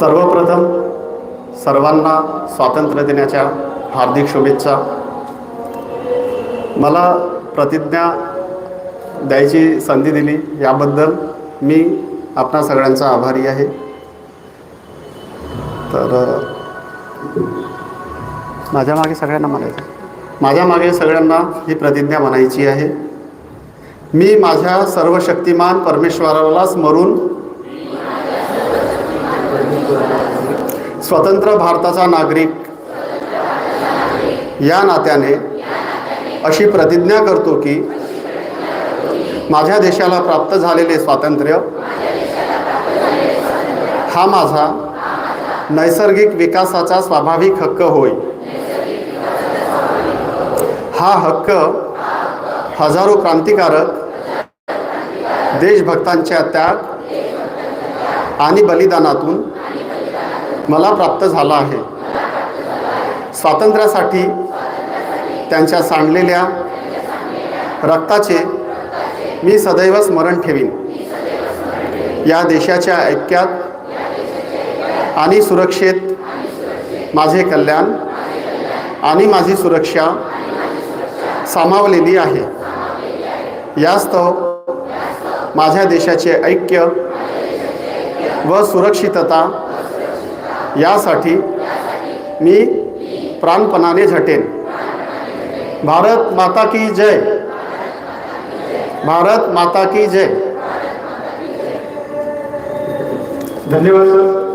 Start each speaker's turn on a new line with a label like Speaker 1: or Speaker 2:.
Speaker 1: सर्वप्रथम सर्वांना स्वातंत्र्य दिनाच्या हार्दिक शुभेच्छा. मला प्रतिज्ञा द्यायची संधी दिली. याबद्दल मी आपणा सगळ्यांचा आभारी आहे. तर माझ्या मागे सगळ्यांना म्हणायचं माझ्या मागे सगळ्यांना ही प्रतिज्ञा म्हणायची आहे. मी माझ्या सर्व शक्तिमान परमेश्वराला स्मरून स्वतंत्र भारताचा नागरिक या नात्याने अशी प्रतिज्ञा करतो की माझ्या देशाला प्राप्त झालेले स्वातंत्र्य हा माझा नैसर्गिक विकासाचा स्वाभाविक हक्क होय. हा हक्क हजारो क्रांतिकारक देशभक्तांच्या त्याग आणि बलिदानातून मला प्राप्त झाला आहे. स्वातंत्र्यासाठी त्यांच्या सांडलेल्या रक्ताचे मी सदैव स्मरण ठेवीन. या देशाच्या ऐक्यात आणि सुरक्षेत माझे कल्याण आणि माझी सुरक्षा सामावलेली आहे. यास्तव माझ्या देशाचे ऐक्य व सुरक्षितता यासाठी मी प्राणपणाने झटेन. भारत माता की जय. भारत माता की जय.
Speaker 2: धन्यवाद सर.